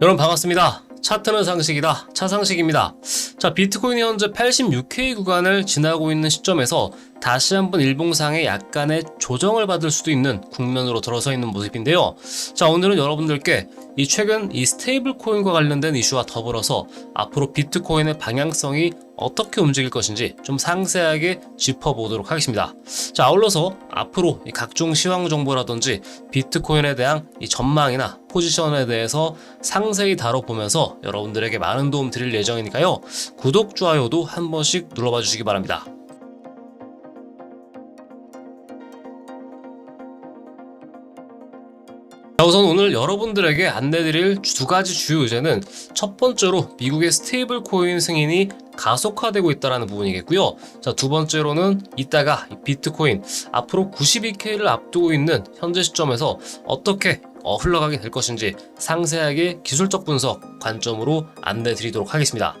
여러분 반갑습니다. 차트는 상식이다. 차상식입니다. 자, 비트코인이 현재 86K 구간을 지나고 있는 시점에서 다시 한번 일봉상에 약간의 조정을 받을 수도 있는 국면으로 들어서 있는 모습인데요. 자, 오늘은 여러분들께 이 최근 이 스테이블 코인과 관련된 이슈와 더불어서 앞으로 비트코인의 방향성이 어떻게 움직일 것인지 좀 상세하게 짚어보도록 하겠습니다. 자, 아울러서 앞으로 이 각종 시황 정보라든지 비트코인에 대한 이 전망이나 포지션에 대해서 상세히 다뤄보면서 여러분들에게 많은 도움 드릴 예정이니까요. 구독, 좋아요도 한 번씩 눌러봐 주시기 바랍니다. 자, 우선 오늘 여러분들에게 안내드릴 두 가지 주요 의제는 첫 번째로 미국의 스테이블 코인 승인이 가속화되고 있다는 부분이겠고요. 자, 두 번째로는 이따가 이 비트코인 앞으로 92K를 앞두고 있는 현재 시점에서 어떻게 어, 흘러가게 될 것인지 상세하게 기술적 분석 관점으로 안내 드리도록 하겠습니다.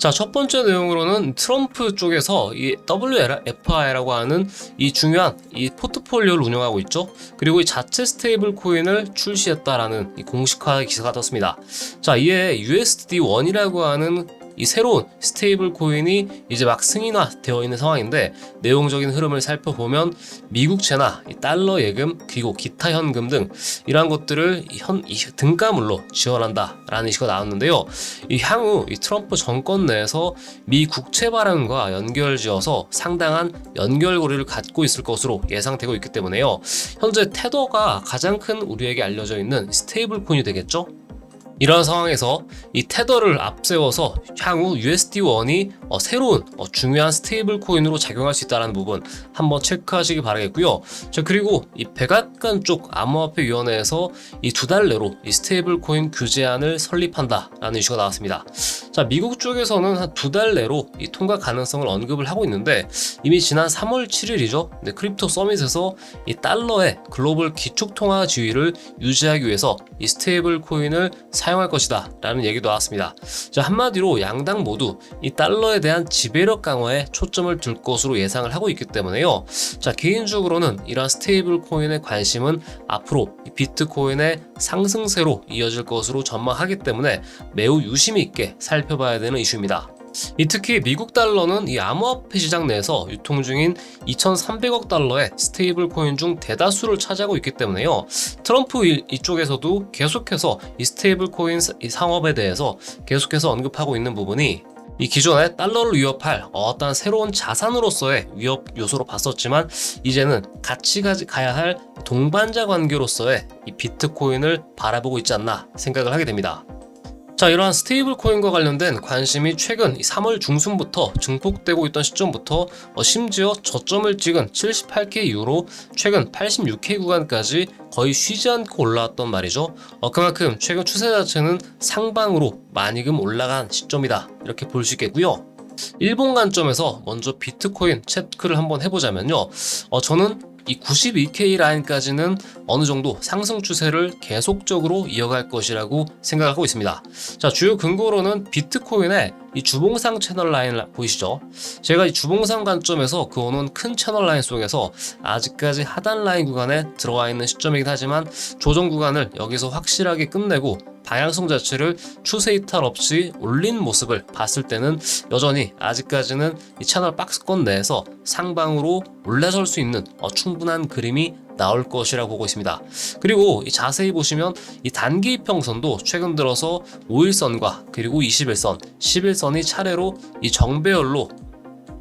자, 첫 번째 내용으로는 트럼프 쪽에서 이 WFI라고 하는 이 중요한 이 포트폴리오를 운영하고 있죠. 그리고 이 자체 스테이블 코인을 출시했다라는 이 공식화 기사가 떴습니다. 자, 이에 USD1이라고 하는 이 새로운 스테이블 코인이 이제 막 승인화 되어 있는 상황인데 내용적인 흐름을 살펴보면 미국채나 이 달러 예금 그리고 기타 현금 등 이러한 것들을 현이 등가물로 지원한다라는 이슈가 나왔는데요. 이 향후 이 트럼프 정권 내에서 미 국채 발행과 연결지어서 상당한 연결고리를 갖고 있을 것으로 예상되고 있기 때문에요. 현재 테더가 가장 큰 우리에게 알려져 있는 스테이블 코인이 되겠죠. 이런 상황에서 이 테더를 앞세워서 향후 USD1이 어, 새로운 어, 중요한 스테이블 코인으로 작용할 수 있다는 부분 한번 체크하시기 바라겠고요. 자, 그리고 이 백악관 쪽 암호화폐 위원회에서 이 두 달 내로 이 스테이블 코인 규제안을 설립한다라는 이슈가 나왔습니다. 자, 미국 쪽에서는 한 두 달 내로 이 통과 가능성을 언급을 하고 있는데 이미 지난 3월 7일이죠. 네, 크립토 서밋에서 이 달러의 글로벌 기축통화 지위를 유지하기 위해서 이 스테이블 코인을 사 용할 것이다 라는 얘기도 나왔습니다. 자, 한마디로 양당 모두 이 달러에 대한 지배력 강화에 초점을 둘 것으로 예상을 하고 있기 때문에요. 자, 개인적으로는 이러한 스테이블 코인의 관심은 앞으로 이 비트코인의 상승세로 이어질 것으로 전망하기 때문에 매우 유심히 있게 살펴봐야 되는 이슈입니다. 이 특히 미국 달러는 이 암호화폐 시장 내에서 유통 중인 2,300억 달러의 스테이블 코인 중 대다수를 차지하고 있기 때문에요. 트럼프 이- 이쪽에서도 계속해서 이 스테이블 코인 상업에 대해서 계속해서 언급하고 있는 부분이 이 기존의 달러를 위협할 어떠한 새로운 자산으로서의 위협 요소로 봤었지만 이제는 같이 가야 할 동반자 관계로서의 이 비트코인을 바라보고 있지 않나 생각을 하게 됩니다. 자, 이러한 스테이블 코인과 관련된 관심이 최근 3월 중순부터 증폭되고 있던 시점부터 어, 심지어 저점을 찍은 78K 이후로 최근 86K 구간까지 거의 쉬지 않고 올라왔던 말이죠. 어, 그만큼 최근 추세 자체는 상방으로 많이금 올라간 시점이다. 이렇게 볼 수 있겠고요. 일본 관점에서 먼저 비트코인 체크를 한번 해보자면요. 어, 저는 이 92K 라인까지는 어느 정도 상승 추세를 계속적으로 이어갈 것이라고 생각하고 있습니다. 자, 주요 근거로는 비트코인의 이 주봉상 채널 라인 보이시죠? 제가 이 주봉상 관점에서 그어놓은 큰 채널 라인 속에서 아직까지 하단 라인 구간에 들어와 있는 시점이긴 하지만 조정 구간을 여기서 확실하게 끝내고 방향성 자체를 추세 이탈 없이 올린 모습을 봤을 때는 여전히 아직까지는 이 채널 박스권 내에서 상방으로 올라설 수 있는 어, 충분한 그림이 나올 것이라고 보고 있습니다. 그리고 이 자세히 보시면 이 단기 이평선도 최근 들어서 5일선과 그리고 21선, 11선이 차례로 이 정배열로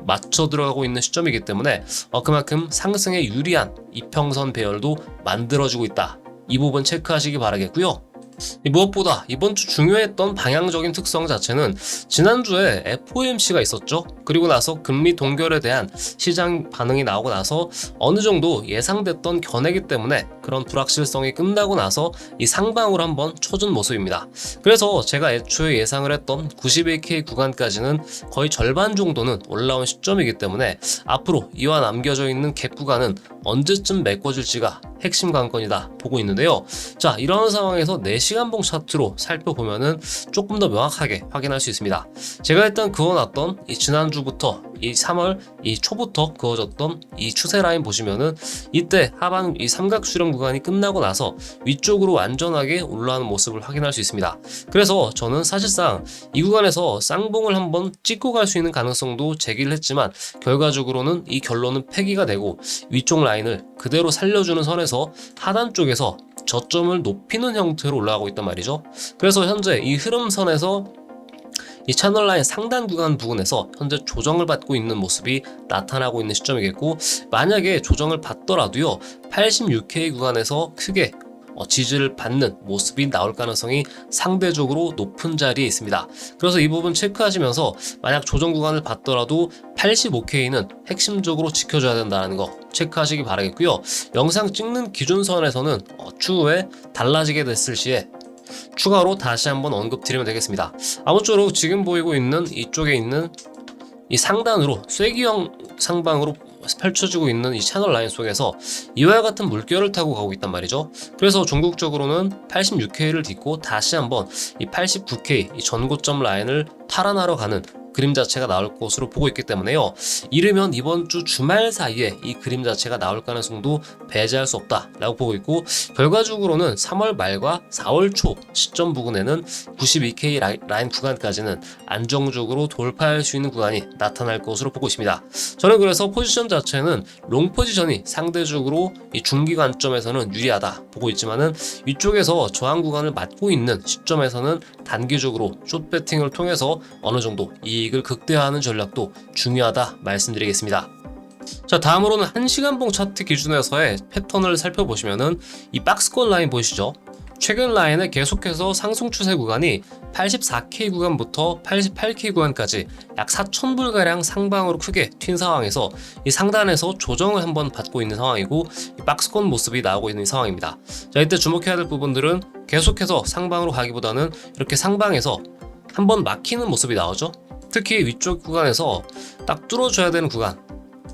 맞춰 들어가고 있는 시점이기 때문에 어, 그만큼 상승에 유리한 이평선 배열도 만들어지고 있다. 이 부분 체크하시기 바라겠고요. 이 무엇보다 이번 주 중요했던 방향적인 특성 자체는 지난주에 FOMC가 있었죠. 그리고 나서 금리 동결에 대한 시장 반응이 나오고 나서 어느 정도 예상됐던 견해기 때문에 그런 불확실성이 끝나고 나서 이 상방으로 한번 쳐준 모습입니다. 그래서 제가 애초에 예상을 했던 91K 구간까지는 거의 절반 정도는 올라온 시점이기 때문에 앞으로 이와 남겨져 있는 갭 구간은 언제쯤 메꿔질지가 핵심 관건이다 보고 있는데요. 자, 이런 상황에서 4시간 봉 차트로 살펴보면은 조금 더 명확하게 확인할 수 있습니다. 제가 일단 그어놨던 이 지난주부터 이 3월 이 초부터 그어졌던 이 추세 라인 보시면은 이때 하방 이 삼각 수렴 구간이 끝나고 나서 위쪽으로 완전하게 올라가는 모습을 확인할 수 있습니다. 그래서 저는 사실상 이 구간에서 쌍봉을 한번 찍고 갈 수 있는 가능성도 제기를 했지만 결과적으로는 이 결론은 폐기가 되고 위쪽 라인을 그대로 살려주는 선에서 하단 쪽에서 저점을 높이는 형태로 올라가고 있단 말이죠. 그래서 현재 이 흐름선에서 이 채널 라인 상단 구간 부근에서 현재 조정을 받고 있는 모습이 나타나고 있는 시점이겠고 만약에 조정을 받더라도요 86K 구간에서 크게 어, 지지를 받는 모습이 나올 가능성이 상대적으로 높은 자리에 있습니다. 그래서 이 부분 체크하시면서 만약 조정 구간을 받더라도 85K는 핵심적으로 지켜줘야 된다는 거 체크하시기 바라겠고요. 영상 찍는 기준선에서는 어, 추후에 달라지게 됐을 시에 추가로 다시 한번 언급드리면 되겠습니다. 아무쪼록 지금 보이고 있는 이쪽에 있는 이 상단으로 쐐기형 상방으로 펼쳐지고 있는 이 채널 라인 속에서 이와 같은 물결을 타고 가고 있단 말이죠. 그래서 종국적으로는 86K를 딛고 다시 한번 이 89K 이 전고점 라인을 탈환하러 가는 그림 자체가 나올 것으로 보고 있기 때문에요. 이르면 이번 주 주말 사이에 이 그림 자체가 나올 가능성도 배제할 수 없다라고 보고 있고 결과적으로는 3월 말과 4월 초 시점 부근에는 92K 라인, 구간까지는 안정적으로 돌파할 수 있는 구간이 나타날 것으로 보고 있습니다. 저는 그래서 포지션 자체는 롱 포지션이 상대적으로 이 중기 관점에서는 유리하다 보고 있지만은 위쪽에서 저항 구간을 맞고 있는 시점에서는 단기적으로 숏 배팅을 통해서 어느 정도 이 익을 극대화하는 전략도 중요하다 말씀드리겠습니다. 자 다음으로는 1시간봉 차트 기준에서의 패턴을 살펴보시면은 이 박스권 라인 보이시죠? 최근 라인에 계속해서 상승 추세 구간이 84K 구간부터 88K 구간까지 약 4,000불가량 상방으로 크게 튄 상황에서 이 상단에서 조정을 한번 받고 있는 상황이고 이 박스권 모습이 나오고 있는 상황입니다. 자 이때 주목해야 될 부분들은 계속해서 상방으로 가기보다는 이렇게 상방에서 한번 막히는 모습이 나오죠. 특히 위쪽 구간에서 딱 뚫어줘야 되는 구간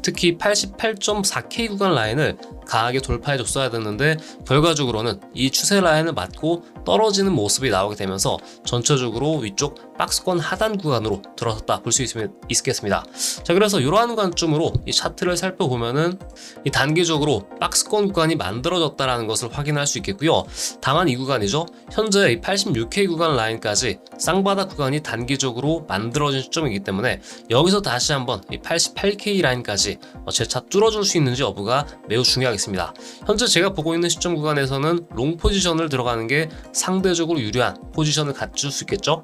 특히 88.4K 구간 라인을 강하게 돌파해 줬어야 됐는데 결과적으로는 이 추세 라인을 맞고 떨어지는 모습이 나오게 되면서 전체적으로 위쪽 박스권 하단 구간으로 들어섰다 볼 수 있겠습니다. 자 그래서 이러한 관점으로 이 차트를 살펴보면은 이 단기적으로 박스권 구간이 만들어졌다라는 것을 확인할 수 있겠고요. 다만 이 구간이죠. 현재 이 86K 구간 라인까지 쌍바닥 구간이 단기적으로 만들어진 시점이기 때문에 여기서 다시 한번 이 88K 라인까지 재차 뚫어줄 수 있는지 여부가 매우 중요하겠습니다. 현재 제가 보고 있는 시점 구간에서는 롱 포지션을 들어가는 게 상대적으로 유리한 포지션을 갖출 수 있겠죠.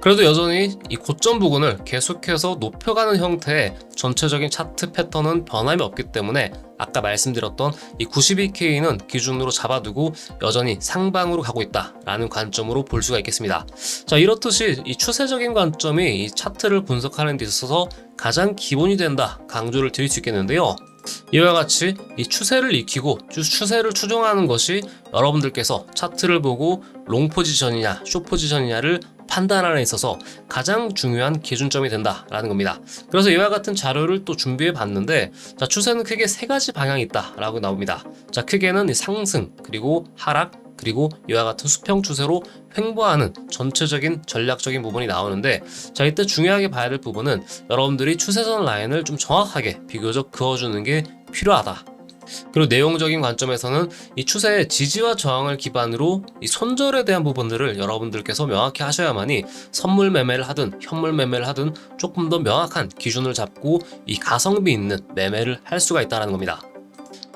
그래도 여전히 이 고점 부근을 계속해서 높여가는 형태의 전체적인 차트 패턴은 변함이 없기 때문에 아까 말씀드렸던 이 92K는 기준으로 잡아두고 여전히 상방으로 가고 있다라는 관점으로 볼 수가 있겠습니다. 자 이렇듯이 이 추세적인 관점이 이 차트를 분석하는 데 있어서 가장 기본이 된다 강조를 드릴 수 있겠는데요. 이와 같이 이 추세를 익히고 추세를 추종하는 것이 여러분들께서 차트를 보고 롱 포지션이냐 쇼 포지션이냐를 판단하는 데 있어서 가장 중요한 기준점이 된다라는 겁니다. 그래서 이와 같은 자료를 또 준비해 봤는데 자, 추세는 크게 세 가지 방향이 있다라고 나옵니다. 자, 크게는 상승 그리고 하락 그리고 이와 같은 수평 추세로 횡보하는 전체적인 전략적인 부분이 나오는데 자 이때 중요하게 봐야 될 부분은 여러분들이 추세선 라인을 좀 정확하게 비교적 그어주는 게 필요하다 그리고 내용적인 관점에서는 이 추세의 지지와 저항을 기반으로 이 손절에 대한 부분들을 여러분들께서 명확히 하셔야만이 선물 매매를 하든 현물 매매를 하든 조금 더 명확한 기준을 잡고 이 가성비 있는 매매를 할 수가 있다는 겁니다.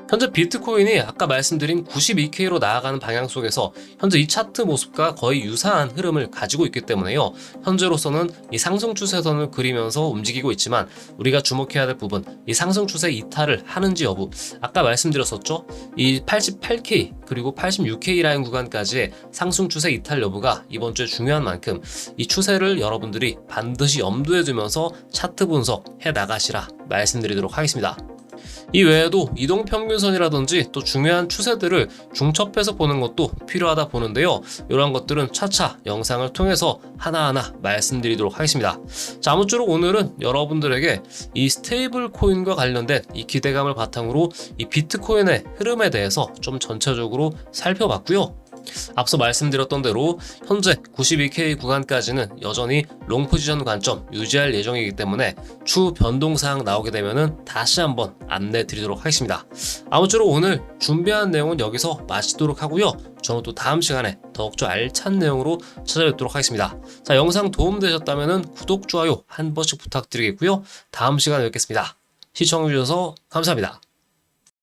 현재 비트코인이 아까 말씀드린 92K로 나아가는 방향 속에서 현재 이 차트 모습과 거의 유사한 흐름을 가지고 있기 때문에요. 현재로서는 이 상승 추세선을 그리면서 움직이고 있지만 우리가 주목해야 될 부분, 이 상승 추세 이탈을 하는지 여부. 아까 말씀드렸었죠. 이 88K 그리고 86K 라인 구간까지의 상승 추세 이탈 여부가 이번 주에 중요한 만큼 이 추세를 여러분들이 반드시 염두에 두면서 차트 분석해 나가시라 말씀드리도록 하겠습니다. 이 외에도 이동 평균선이라든지 또 중요한 추세들을 중첩해서 보는 것도 필요하다 보는데요. 이러한 것들은 차차 영상을 통해서 하나하나 말씀드리도록 하겠습니다. 자, 아무쪼록 오늘은 여러분들에게 이 스테이블 코인과 관련된 이 기대감을 바탕으로 이 비트코인의 흐름에 대해서 좀 전체적으로 살펴봤고요. 앞서 말씀드렸던 대로 현재 92K 구간까지는 여전히 롱 포지션 관점 유지할 예정이기 때문에 추후 변동사항 나오게 되면은 다시 한번 안내 드리도록 하겠습니다. 아무쪼록 오늘 준비한 내용은 여기서 마치도록 하고요. 저는 또 다음 시간에 더욱더 알찬 내용으로 찾아뵙도록 하겠습니다. 자, 영상 도움되셨다면 구독, 좋아요 한 번씩 부탁드리겠고요. 다음 시간에 뵙겠습니다. 시청해주셔서 감사합니다.